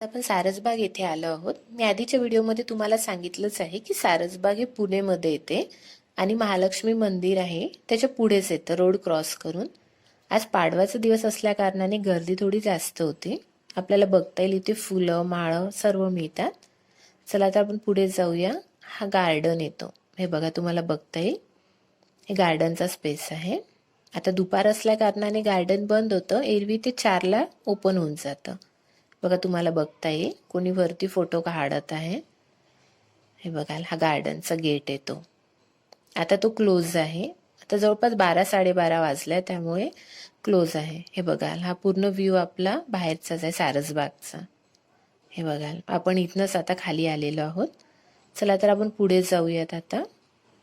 आपण सारसबाग येथे आलो आहोत. मी आधीच्या व्हिडिओमध्ये तुम्हाला सांगितलंच आहे की सारसबाग हे पुणेमध्ये येते आणि महालक्ष्मी मंदिर आहे. त्याच्या पुढेच येतं रोड क्रॉस करून. आज पाडवाचा दिवस असल्या कारणाने गर्दी थोडी जास्त होती. आपल्याला बघता येईल इथे फुलं माळं सर्व मिळतात. चला आता आपण पुढे जाऊया. हा गार्डन येतो. हे बघा तुम्हाला बघता येईल. हे गार्डनचा स्पेस आहे. आता दुपार असल्या कारणाने गार्डन बंद होतं. एरवी ते चारला ओपन होऊन जातं. बघा तुम्हाला बघता येईल. कोणी वरती फोटो काढत आहे. हे बघाल हा गार्डनचा गेट येतो आता तो क्लोज आहे. आता जवळपास बारा साडेबारा वाजल्या त्यामुळे क्लोज आहे. हे बघाल हा पूर्ण व्ह्यू आपला बाहेरचाच आहे सारसबागचा. हे बघाल आपण इथनंच आता खाली आलेलो आहोत. चला तर आपण पुढे जाऊयात आता.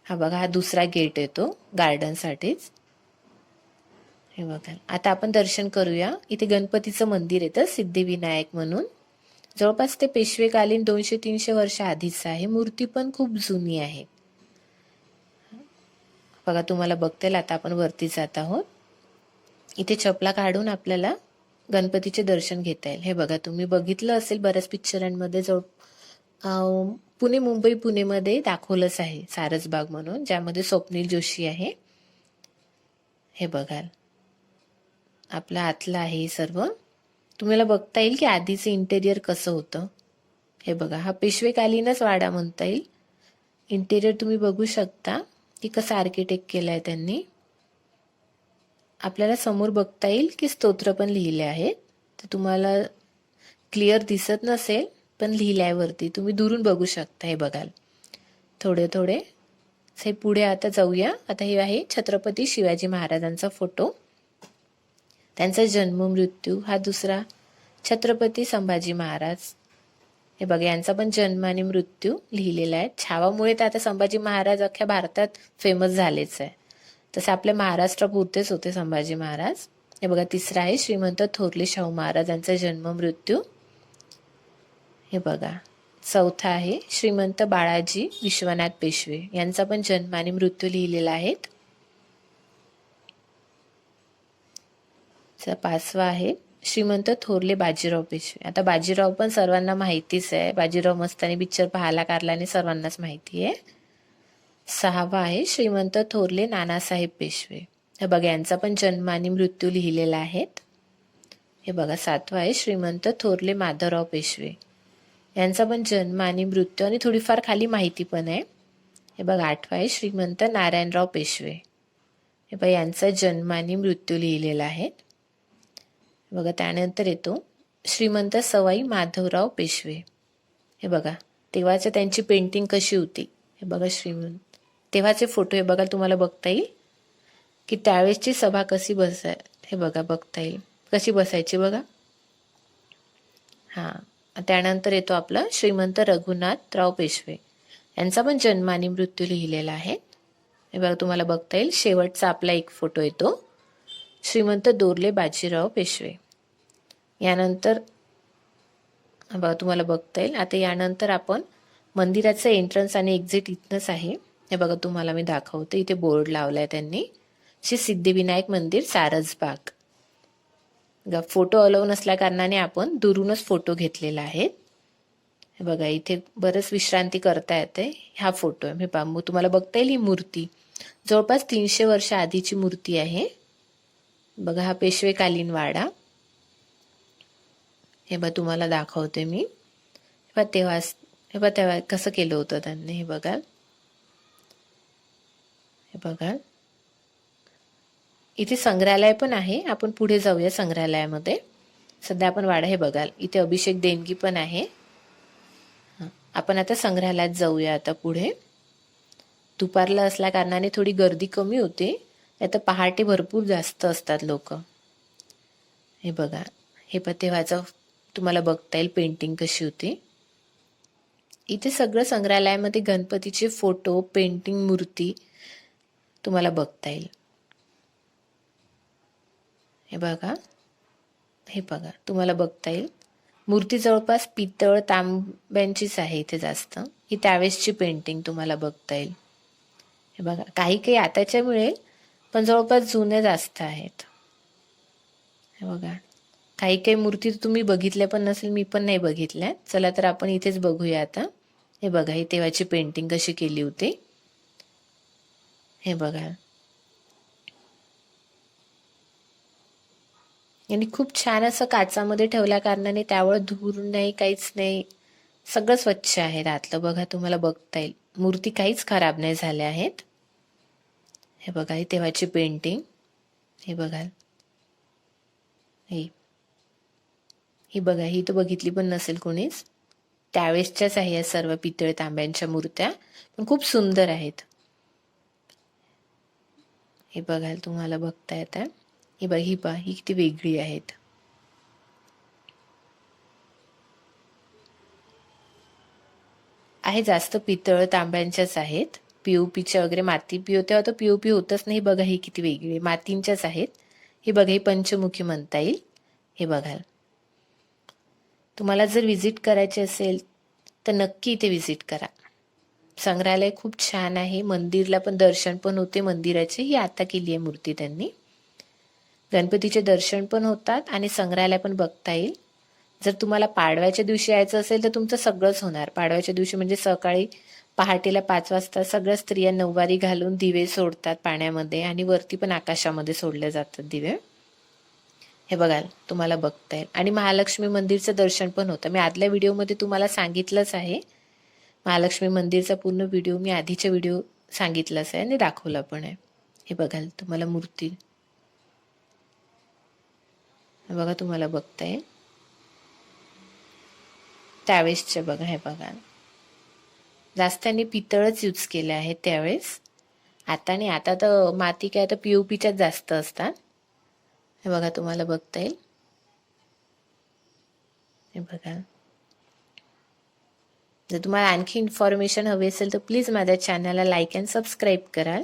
हा बघा हा दुसरा गेट येतो गार्डनसाठीच हे बघा. आता आपण दर्शन करूया. इथे गणपतीचं मंदिर येतं सिद्धिविनायक म्हणून. जवळपास ते पेशवेकालीन दोनशे तीनशे वर्ष आधीच आहे. मूर्ती पण खूप जुनी आहे. बघा तुम्हाला बघता येईल आता आपण वरती जात आहोत. इथे चपला काढून आपल्याला गणपतीचे दर्शन घेता येईल. हे बघा तुम्ही बघितलं असेल बऱ्याच पिक्चरांमध्ये जवळ पुणे मुंबई पुणेमध्ये दाखवलंच आहे सारसबाग म्हणून ज्यामध्ये स्वप्नील जोशी आहे. हे बघाल. आपलं आतलं आहे हे सर्व. तुम्हाला बघता येईल की आधीचं इंटेरियर कसं होतं. हे बघा हा पेशवेकालीनच वाडा म्हणता येईल. इंटेरियर तुम्ही बघू शकता की कसं आर्किटेक्ट केलं आहे त्यांनी. आपल्याला समोर बघता येईल की स्तोत्र पण लिहिले आहेत. तर तुम्हाला क्लिअर दिसत नसेल पण लिहिल्यावरती तुम्ही दुरून बघू शकता हे बघाल. थोडे थोडे. हे पुढे आता जाऊया. आता हे आहे छत्रपती शिवाजी महाराजांचा फोटो त्यांचा जन्म मृत्यू हा दुसरा छत्रपती संभाजी महाराज. हे बघा यांचा पण जन्म आणि मृत्यू लिहिलेला आहे. छावामुळे तर आता संभाजी महाराज अख्ख्या भारतात फेमस झालेच आहे. तसे आपल्या महाराष्ट्रापुरतेच होते संभाजी महाराज. हे बघा तिसरा आहे श्रीमंत थोरले शाहू महाराज यांचा जन्म मृत्यू. हे बघा चौथा आहे श्रीमंत बाळाजी विश्वनाथ पेशवे. यांचा पण जन्म आणि मृत्यू लिहिलेला आहेत चा पाचवा आहे श्रीमंत थोरले बाजीराव पेशवे. आता बाजीराव पण सर्वांना माहितीच आहे. बाजीराव मस्तानी पिक्चर पाहायला कारल्याने सर्वांनाच माहिती आहे. सहावा आहे श्रीमंत थोरले नानासाहेब पेशवे. हे बघा यांचा पण जन्म आणि मृत्यू लिहिलेला आहेत. हे बघा सातवा आहे श्रीमंत थोरले माधवराव पेशवे. यांचा पण जन्म आणि मृत्यू आणि थोडीफार खाली माहिती पण आहे. हे बघा आठवा आहे श्रीमंत नारायणराव पेशवे. हे बघा यांचा जन्म आणि मृत्यू लिहिलेला आहे. बघा त्यानंतर येतो श्रीमंत सवाई माधवराव पेशवे. हे बघा तेव्हाचं त्यांची पेंटिंग कशी होती? हे बघा श्रीमंत. तेव्हाचे फोटो हे बघा तुम्हाला बघता येईल की त्यावेळेसची सभा कशी बसाय हे बघा बघता येईल. कशी बसायची बघा? हां त्यानंतर येतो आपला श्रीमंत रघुनाथराव पेशवे. यांचा पण जन्म आणि मृत्यू लिहिलेला आहे. हे बघा तुम्हाला बघता येईल. शेवटचा आपला एक फोटो येतो. श्रीमंत दोरले बाजीराव पेशवे. यानंतर बघा तुम्हाला बघता येईल. आता यानंतर आपण मंदिराचं एंट्रन्स आणि एक्झिट इथनंच आहे. हे बघा तुम्हाला मी दाखवते. इथे बोर्ड लावला आहे त्यांनी. श्री सिद्धिविनायक मंदिर सारसबाग बघा फोटो अलाव नसल्या कारणाने आपण दुरूनच फोटो घेतलेला आहे. हे बघा इथे बरंच विश्रांती करता येते. हा फोटो आहे. मी पहा मग तुम्हाला बघता येईल ही मूर्ती. जवळपास तीनशे वर्ष आधीची मूर्ती आहे. बघा हा पेशवेकालीन वाडा. हे बघा तुम्हाला दाखवते मी. हे बघा तेव्हा हे बघा तेव्हा कसं केलं होतं त्यांनी हे बघाल हे बघा. इथे संग्रहालय पण आहे. आपण पुढे जाऊया संग्रहालयामध्ये. सध्या आपण वाडा हे बघाल इथे अभिषेक देणगी पण आहे. आपण आता संग्रहालयात जाऊया आता पुढे. दुपारला असल्या कारणाने थोडी गर्दी कमी होते. आता पहाटे भरपूर जास्त असतात लोक. हे बघा. हे पण तेव्हाचं तुम्हाला बघता येईल पेंटिंग कशी होती. इथे सगळं संग्रहालयामध्ये गणपतीचे फोटो पेंटिंग मूर्ती तुम्हाला बघता येईल. हे बघा. हे बघा. तुम्हाला बघता येईल. मूर्ती जवळपास पितळ तांब्यांचीच आहे इथे जास्त. ही त्यावेळेसची पेंटिंग तुम्हाला बघता येईल. हे बघा. काही काही आताच्या मिळेल पण जवळपास जुने जास्त आहेत. हे बघा. काही काही मूर्ती तुम्ही बघितल्या पण नसेल मी पण नाही बघितल्या. चला तर आपण इथेच बघूया आता. हे बघा ही तेव्हाची पेंटिंग कशी केली होती. हे बघा. आणि खूप छान असं काचामध्ये ठेवल्या कारणाने त्यावर धूर नाही काहीच नाही. सगळं स्वच्छ आहे आतलं बघा तुम्हाला बघता येईल. मूर्ती काहीच खराब नाही झाल्या आहेत. हे बघा ही तेव्हाची पेंटिंग हे बघाल ही. ही बघा ही तर बघितली पण नसेल कोणीच. त्यावेळेसच्याच आहे या सर्व पितळ तांब्यांच्या मूर्त्या. पण खूप सुंदर आहेत. हे बघाल तुम्हाला बघता येत ही बघ ही पा ही किती वेगळी आहेत. आहे जास्त पितळ तांब्यांच्याच आहेत. पीओपीच्या वगैरे माती पी तेव्हा तर पीओपी होतच नाही बघा ही किती वेगळी मातींच्याच आहेत. हे बघा हे पंचमुखी म्हणता येईल. हे बघाल तुम्हाला जर व्हिजिट करायची असेल तर नक्की इथे व्हिजिट करा. संग्रहालय खूप छान आहे. मंदिरला पण दर्शन पण होते मंदिराचे. ही आता केली आहे मूर्ती त्यांनी. गणपतीचे दर्शन पण होतात आणि संग्रहालय पण बघता येईल. जर तुम्हाला पाडव्याच्या दिवशी यायचं असेल तर तुमचं सगळंच होणार. पाडव्याच्या दिवशी म्हणजे सकाळी पहाटेला पाच वाजता सगळ्या स्त्रिया नऊवारी घालून दिवे सोडतात पाण्यामध्ये आणि वरती पण आकाशामध्ये सोडले जातात दिवे. हे बघाल तुम्हाला बघता येईल. आणि महालक्ष्मी मंदिरचं दर्शन पण होतं. मी आदल्या व्हिडिओमध्ये तुम्हाला सांगितलंच आहे. महालक्ष्मी मंदिरचा पूर्ण व्हिडिओ मी आधीच्या व्हिडिओ सांगितलाच आहे आणि दाखवला पण आहे. हे बघाल तुम्हाला मूर्ती. हे बघा तुम्हाला बघता येईल. त्यावेळेसचे बघा हे बघा. जास्त त्यांनी पितळच यूज केले आहेत त्यावेळेस. आता नाही आता तर माती काय तर पी ओ पीच्याच जास्त असतात. हे बघा तुम्हाला बघता येईल. हे बघा. जर तुम्हाला आणखी इन्फॉर्मेशन हवी असेल तर प्लीज माझ्या चॅनलला लाईक अँड सबस्क्राईब कराल.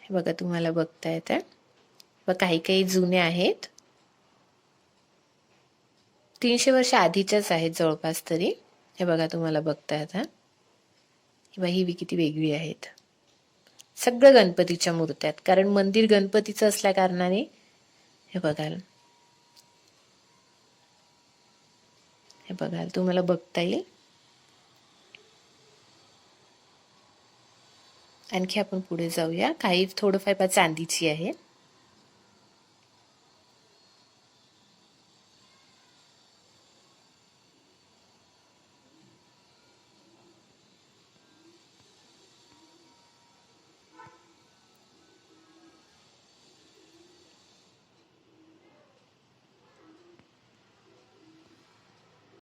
हे बघा तुम्हाला बघता येतं व काही काही जुने आहेत. तीनशे वर्ष आधीच्याच आहेत जवळपास तरी. हे बघा तुम्हाला बघता येतं ही ही किती वेगळी आहेत. सगळं गणपतीच्या मूर्त्या आहेत. कारण मंदिर गणपतीचं असल्या कारणाने हे बघाल. हे बघाल तुम्हाला बघता येईल. आणखी आपण पुढे जाऊया. काही थोडंफार चांदीची आहे.